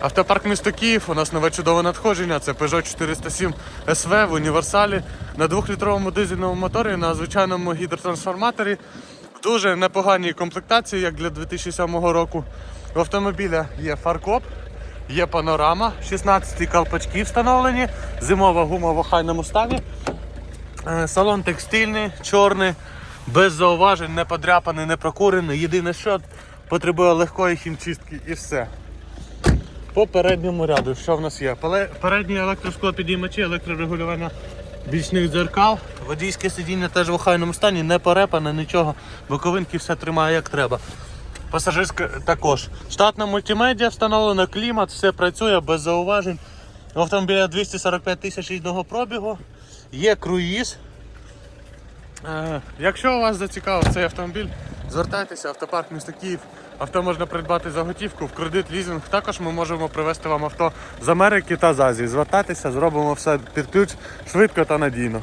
Автопарк місто Київ, у нас нове чудове надходження. Це Peugeot 407 SV в універсалі на 2-літровому дизельному моторі на звичайному гідротрансформаторі. В дуже непоганій комплектації, як для 2007 року. В автомобіля є фаркоп, є панорама, 16 колпачки встановлені, зимова гума в охайному стані. Е, Салон текстильний, чорний, без зауважень, не подряпаний, не прокурений. Єдине, що потребує легкої хімчистки і все. По передньому ряду, що в нас є? Передні електросклопідіймачі, електрорегулювання бічних дзеркал. Водійське сидіння теж в охайному стані, не порепане, нічого. Боковинки все тримає як треба. Пасажирська також. Штатна мультимедіа встановлена, клімат, все працює без зауважень. У автомобіля 245 тисяч рідного пробігу. Є круїз. Е, якщо вас зацікавив цей автомобіль, звертайтеся, автопарк міста Київ. Авто можна придбати за готівку, в кредит, лізинг. Також ми можемо привезти вам авто з Америки та з Азії. Звертайтеся, зробимо все під ключ швидко та надійно.